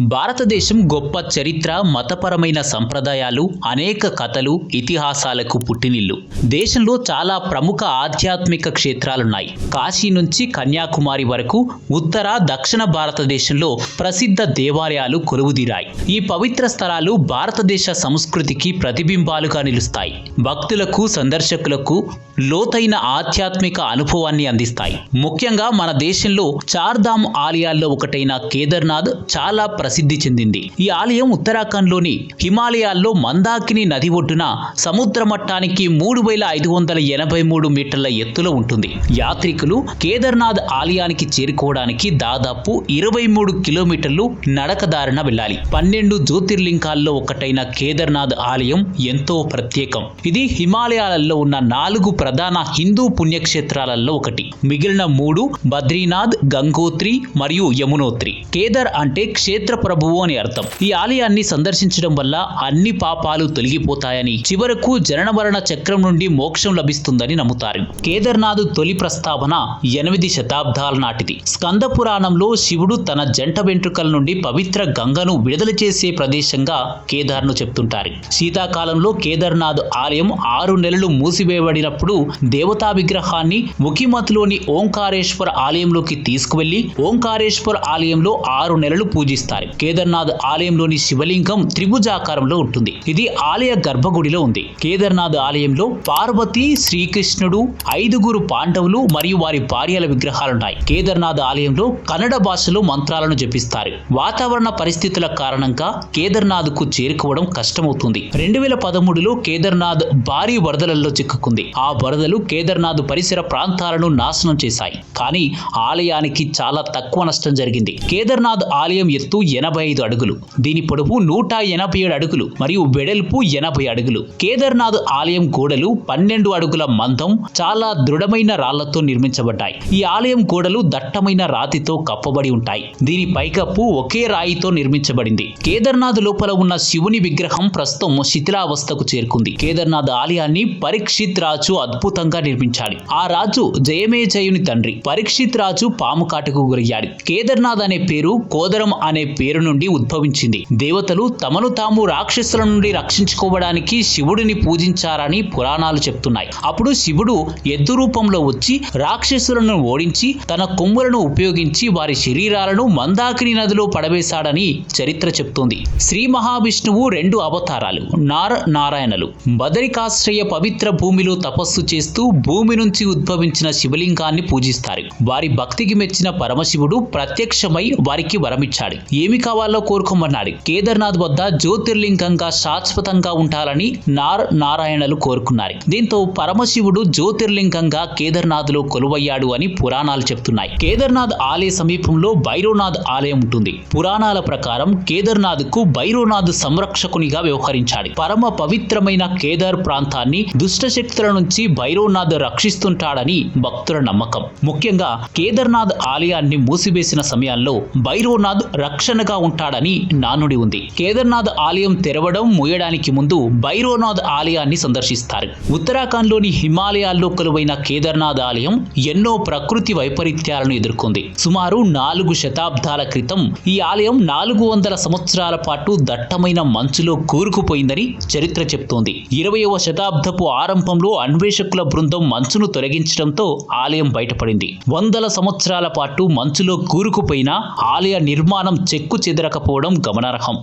భారతదేశం గొప్ప చరిత్ర మతపరమైన సంప్రదాయాలు అనేక కథలు ఇతిహాసాలకు పుట్టినిల్లు. దేశంలో చాలా ప్రముఖ ఆధ్యాత్మిక క్షేత్రాలున్నాయి. కాశీ నుంచి కన్యాకుమారి వరకు ఉత్తర దక్షిణ భారతదేశంలో ప్రసిద్ధ దేవాలయాలు కొలువుదీరాయి. ఈ పవిత్ర స్థలాలు భారతదేశ సంస్కృతికి ప్రతిబింబాలుగా నిలుస్తాయి. భక్తులకు సందర్శకులకు లోతైన ఆధ్యాత్మిక అనుభవాన్ని అందిస్తాయి. ముఖ్యంగా మన దేశంలో చార్ధామ్ ఆలయాల్లో ఒకటైన కేదార్నాథ్ చాలా ప్రసిద్ధి చెందింది. ఈ ఆలయం ఉత్తరాఖండ్లోని హిమాలయాల్లో మందాకిని నది ఒడ్డున సముద్ర మట్టానికి మూడు వేల ఐదు వందల ఎనభై మూడు మీటర్ల ఎత్తులో ఉంటుంది. యాత్రికులు కేదార్నాథ్ ఆలయానికి చేరుకోవడానికి దాదాపు ఇరవై మూడు కిలోమీటర్లు నడకదారిన వెళ్ళాలి. పన్నెండు జ్యోతిర్లింగాల్లో ఒకటైన కేదార్నాథ్ ఆలయం ఎంతో ప్రత్యేకం. ఇది హిమాలయాలలో ఉన్న నాలుగు ప్రధాన హిందూ పుణ్యక్షేత్రాలలో ఒకటి. మిగిలిన మూడు బద్రీనాథ్ గంగోత్రి మరియు యమునోత్రి. కేదార్ అంటే క్షేత్ర ప్రభువు అని అర్థం. ఈ ఆలయాన్ని సందర్శించడం వల్ల అన్ని పాపాలు తొలగిపోతాయని చివరకు జనన మరణ చక్రం నుండి మోక్షం లభిస్తుందని నమ్ముతారు. కేదార్నాథ్ తొలి ప్రస్తావన ఎనిమిది శతాబ్దాల నాటిది. స్కంద పురాణంలో శివుడు తన జంట వెంట్రుకల నుండి పవిత్ర గంగను విడుదల చేసే ప్రదేశంగా కేదార్ను చెప్తుంటారు. శీతాకాలంలో కేదార్నాథ్ ఆలయం ఆరు నెలలు మూసివేయబడినప్పుడు దేవతా విగ్రహాన్ని ముఖిమత్లోని ఓంకారేశ్వర ఆలయంలోకి తీసుకువెళ్ళి ఓంకారేశ్వర ఆలయంలో ఆరు నెలలు పూజిస్తారు. కేదార్నాథ్ ఆలయంలోని శివలింగం త్రిభుజాకారంలో ఉంటుంది. ఇది ఆలయ గర్భగుడిలో ఉంది. కేదార్నాథ్ ఆలయంలో పార్వతి శ్రీకృష్ణుడు ఐదుగురు పాండవులు మరియు వారి భార్యల విగ్రహాలున్నాయి. కేదార్నాథ్ ఆలయంలో కన్నడ భాషలో మంత్రాలను జపిస్తారు. వాతావరణ పరిస్థితుల కారణంగా కేదార్నాథ్కు చేరుకోవడం కష్టమవుతుంది. రెండు వేల పదమూడులో కేదార్నాథ్ భారీ వరదలలో చిక్కుకుంది. ఆ వరదలు కేదార్నాథ్ పరిసర ప్రాంతాలను నాశనం చేశాయి. కానీ ఆలయానికి చాలా తక్కువ నష్టం జరిగింది. కేదార్నాథ్ ఆలయం ఎత్తు ఎనభై ఐదు అడుగులు. దీని పొడవు నూట ఎనభై ఏడు అడుగులు మరియు వెడల్పు ఎనభై అడుగులు. కేదార్నాథ్ ఆలయం గోడలు పన్నెండు అడుగుల మందం చాలా దృఢమైన రాళ్ళతో నిర్మించబడ్డాయి. ఈ ఆలయం గోడలు దట్టమైన రాతితో కప్పబడి ఉంటాయి. దీని పైకప్పు ఒకే రాయితో నిర్మించబడింది. కేదార్నాథ్ లోపల ఉన్న శివుని విగ్రహం ప్రస్తుతం శిథిలావస్థకు చేరుకుంది. కేదార్నాథ్ ఆలయాన్ని పరీక్షిత్ రాజు అద్భుతంగా నిర్మించాడు. ఆ రాజు జయమేజయుని తండ్రి. పరీక్షిత్ రాజు పాము కాటుకు గురయ్యాడు. కేదార్నాథ్ అనే పేరు కోదరం అనే పేరు పేరు నుండి ఉద్భవించింది. దేవతలు తమను తాము రాక్షసుల నుండి రక్షించుకోవడానికి శివుడిని పూజించారని పురాణాలు చెప్తున్నాయి. అప్పుడు శివుడు ఎద్దు రూపంలో వచ్చి రాక్షసులను ఓడించి తన కొమ్ములను ఉపయోగించి వారి శరీరాలను మందాకిని నదిలో పడవేశాడని చరిత్ర చెప్తుంది. శ్రీ మహావిష్ణువు రెండు అవతారాలు నార నారాయణలు. బదరికాశ్రయ పవిత్ర భూమిలో తపస్సు చేస్తూ భూమి నుంచి ఉద్భవించిన శివలింగాన్ని పూజిస్తారు. వారి భక్తికి మెచ్చిన పరమశివుడు ప్రత్యక్షమై వారికి వరమిచ్చాడు. ఏమి కావాలో కోరుకోమన్నాడు. కేదార్నాథ్ వద్ద జ్యోతిర్లింగంగా శాశ్వతంగా ఉండాలని నార్ నారాయణలు కోరుకున్నారు. దీంతో పరమశివుడు జ్యోతిర్లింగంగా కేదార్నాథ్లో కొలువయ్యాడు అని పురాణాలు చెప్తున్నాయి. కేదార్నాథ్ ఆలయ సమీపంలో భైరవనాథ్ ఆలయం ఉంటుంది. పురాణాల ప్రకారం కేదార్నాథ్కు భైరవనాథ్ సంరక్షకునిగా వ్యవహరించాడు. పరమ పవిత్రమైన కేదార్ ప్రాంతాన్ని దుష్టశక్తుల నుంచి భైరవనాథ్ రక్షిస్తుంటాడని భక్తుల నమ్మకం. ముఖ్యంగా కేదార్నాథ్ ఆలయాన్ని మూసివేసిన సమయాల్లో భైరవనాథ్ రక్షణగా ఉంటాడని నానుడి ఉంది. కేదార్నాథ్ ఆలయం తెరవడం ముయ్యడానికి ముందు భైరోనాథ్ ఆలయాన్ని సందర్శిస్తారు. ఉత్తరాఖండ్లోని హిమాలయాల్లో కొలువైన కేదార్నాథ్ ఆలయం ఎన్నో ప్రకృతి వైపరీత్యాలను ఎదుర్కొంది. సుమారు నాలుగు శతాబ్దాల క్రితం ఈ ఆలయం నాలుగు వందల సంవత్సరాల పాటు దట్టమైన మంచులో కూరుకుపోయిందని చరిత్ర చెప్తోంది. ఇరవయవ శతాబ్దపు ఆరంభంలో అన్వేషకుల బృందం మంచును తొలగించడంతో ఆలయం బయటపడింది. వందల సంవత్సరాల పాటు మంచులో కూరుకుపోయిన ఆలయ నిర్మాణం చెక్కు చెక్కు చెదరకపోవడం గమనార్హం.